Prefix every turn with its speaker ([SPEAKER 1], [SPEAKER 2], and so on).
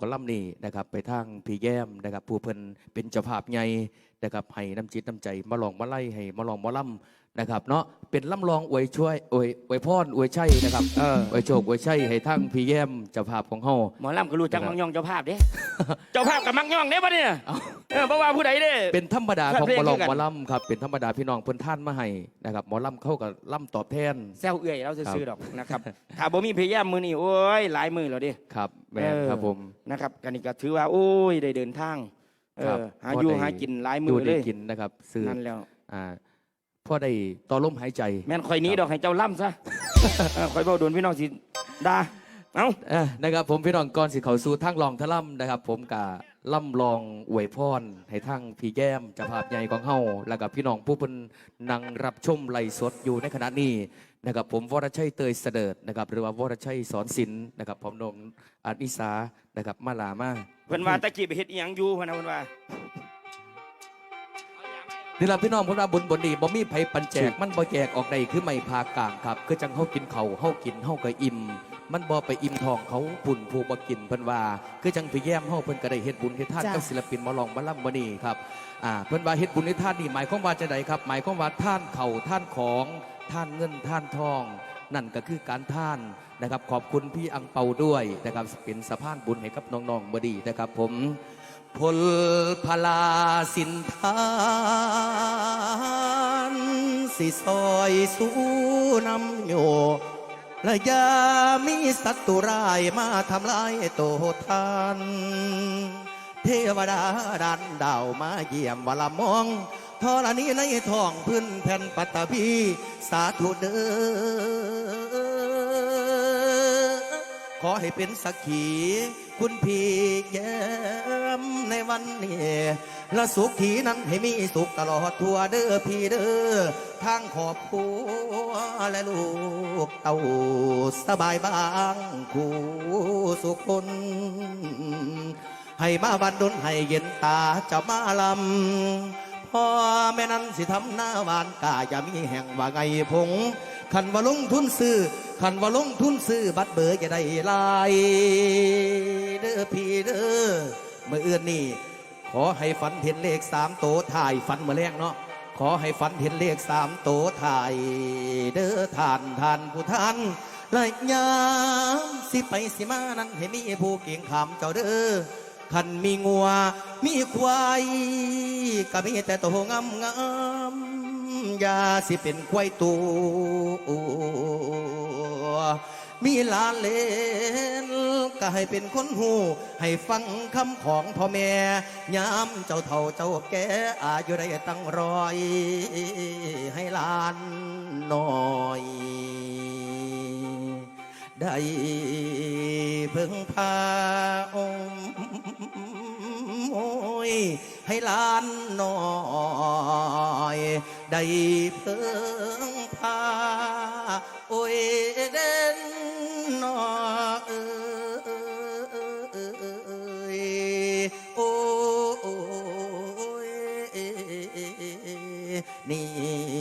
[SPEAKER 1] กอลัมน์นี่นะครับไปทางพี่แย้มนะครับผู้เพิ่นเป็นเจ้าภาพใหญ่นะครับให้น้ำจิตน้ำใจมาลองมาไล่ให้มาลองมาล่ำนะครับเนาะเป็นล่ำลองอวยช่วยอวยอวยพรอวยชัยนะครับ
[SPEAKER 2] เออ
[SPEAKER 1] อวยโชคอวยชัยให้ทางพี่แย้มเจ้าภาพของเฮา
[SPEAKER 2] หมอลำก็รู้จัก
[SPEAKER 1] นะครับ
[SPEAKER 2] มักย่องเจ้าภาพเด้ เจ้าภาพกับมักย่องเด้ปะเนี่ยเออเพราะว่าผู้ใดเด้
[SPEAKER 1] เป็นธรรมดาของ
[SPEAKER 2] เพลง
[SPEAKER 1] หมอลอง
[SPEAKER 2] คือกัน
[SPEAKER 1] หมอล่ำครับเป็นธรรมดาพี่น้องเพิ่นท่านมาให้นะครับหมอล่ำเข้ากับล่ำตอบแทน
[SPEAKER 2] แซวเอื่อยเราซื้อๆดอกนะครับถ้าบ่มีเพยแยมมือนี่โอ้ยหลายมือแล้วดิ
[SPEAKER 1] ครับแม่น
[SPEAKER 2] เออ
[SPEAKER 1] ครับผม
[SPEAKER 2] นะครับกันนี่ก็ถือว่าโอ้ยได้เดินทางเอ
[SPEAKER 1] ครับ
[SPEAKER 2] อหา
[SPEAKER 1] พอ
[SPEAKER 2] อยู่
[SPEAKER 1] ได้
[SPEAKER 2] หากินหลายมื
[SPEAKER 1] ดู
[SPEAKER 2] อเล
[SPEAKER 1] ได้
[SPEAKER 2] ย
[SPEAKER 1] กินนะครับซื้อ
[SPEAKER 2] นั่นแล้ว
[SPEAKER 1] อ่า พ่อได้ต่อลมหายใจ
[SPEAKER 2] แม่นคอยหนี้ดอกให้เจ้าล่ำซะ เออคอยเบาโดนพี่น้องสิด่าเอ้า
[SPEAKER 1] เอ้อนะครับผมพี่น้องก่อนสิเขาสู่ทางลองทะล่ำนะครับ ผมกะล่ำลองอวยพรให้ทั้งพี่แก้มเจ้าภาพใหญ่ของเฮาแล้วกับพี่น้องผู้เพิ่นนั่งรับชมไลฟ์สดอยู่ในขณะนี้นะครับผมวรชัยเตยเสดิร์ดนะครับหรือว่าวรชัยสอนศิลป์นะครับพร้อมนงอานิสานะครับมาลามา
[SPEAKER 2] เพิ่นว่าตะกี้ไปเฮ็ดอีหยังอยู่เพิ่นนะเพิ่นว่า
[SPEAKER 1] นี่ล่ะพี่น้องผมว่าบุญบนดีบ่มีไผปันแจกมันบ่แจกออกใดคือไม่พากลางครับ คือจังเฮากินเขาวเฮากินเฮาก็อิ่มมันบ่ไปอิ่มท้องเขาปุ่นผู้บ่กินเพิ่นว่า คือจังพี่แย้มเฮาเพิ่นก็ได้เฮ็ดบุญเฮ็ดทาน
[SPEAKER 3] จ้ะ
[SPEAKER 1] กับศิลปินหมอลองมาล่ำมื้อนี้ครับอ่าเพิ่นว่าเฮ็ดบุญเฮ็ดทานนี่หมายความว่าจังไดครับ หมายความว่าท่านเขาวท่านของท่านเงินท่านทอง นั่นก็คือการท่านนะครับ ขอบคุณพี่อังเปาด้วยนะครับเป็นสะพานบุญให้กับน้องๆมื้อนี้นะครับผม พลพลาสินทานสิซอยสู้นำโยและยามีศัตรูร้ายมาทำลายโตทานเทวดาดันดาวมาเยี่ยมวลามองทรณีในท้องพื้นแผ่นปัตตภีสาธุเด้อ ขอให้เป็นสักขีคุณพี่แย้มในวันนี้และสุขทีนั้นให้มีสุขตลอดทั่วเด้อพี่เด้อทางขอบครัวและลูกเต้าสบายบางคู่สุขคนให้มาบันดลให้เย็นตาจะมาลำพ่อแม่นั้นสิทำหน้าหวานกาอย่ามีแห่งว่าไงพงขันว่าลงทุนซื้อ ขันว่าลงทุนซื้อบัตรเบอร์จะได้ลายเด้อพี่เด้อเมื่ออื่นนี่ขอให้ฝันเห็นเลขสามโตถ่ายฝันมื่อแรกเนาะขอให้ฝันเห็นเลขสามโตถ่าย เด้อท่านท่านผู้ท่านและยามสิไปสิมานั้นให้มีผู้เก่งขามเจ้าเด้อขันมีงัว มีควายก็มีแต่โตงามงามยาสิเป็นควายตัว มีลานเลนก็ให้เป็นคนหูให้ฟังคำของพ่อแม่ยามเจ้าเฒ่าเจ้าแก่อายุได้ตั้งร้อย ให้ลานน้อยได้เพิ่งพาองค์โอยให้ลานน้อย ได้เพิ่งพา โอ้ยเด่นนอเอโอ้ยนี่